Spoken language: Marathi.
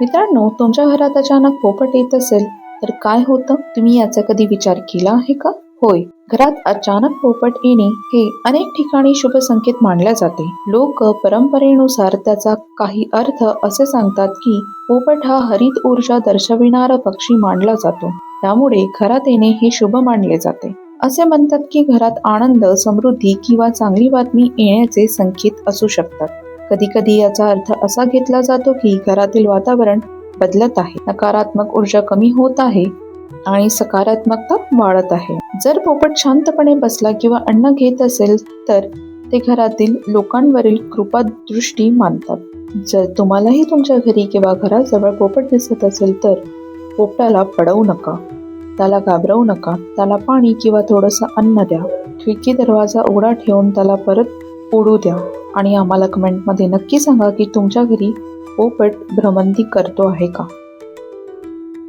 मित्रांनो तुमच्या घरात अचानक पोपट येत असेल तर काय होतं? तुम्ही याचा कधी विचार केला आहे का? होय घरात अचानक पोपट येणे हे अनेक ठिकाणी शुभ संकेत मानले जाते. लोक परंपरेनुसार त्याचा काही अर्थ असे सांगतात की पोपट हा हरित ऊर्जा दर्शविणारा पक्षी मानला जातो. त्यामुळे घरात येणे हे शुभ मानले जाते. असे म्हणतात की घरात आनंद समृद्धी किंवा चांगली बातमी येण्याचे संकेत असू शकतात. कधी कधी याचा अर्थ असा घेतला जातो की घरातील वातावरण बदलत आहे. नकारात्मक ऊर्जा कमी होत आहे आणि सकारात्मकता वाढत आहे. जर पोपट शांतपणे बसला किंवा अन्न घेत असेल तर ते घरातील लोकांवरील कृपा दृष्टी मानतात. जर तुम्हालाही तुमच्या घरी किंवा घराजवळ पोपट दिसत असेल तर पोपटाला पडवू नका. त्याला घाबरवू नका. त्याला पाणी किंवा थोडंसं अन्न द्या. खिडकी दरवाजा उघडा ठेवून त्याला परत उडू द्या. आणि आम्हाला कमेंटमध्ये नक्की सांगा की तुमच्या घरी पोपट भ्रमंती करतो आहे का?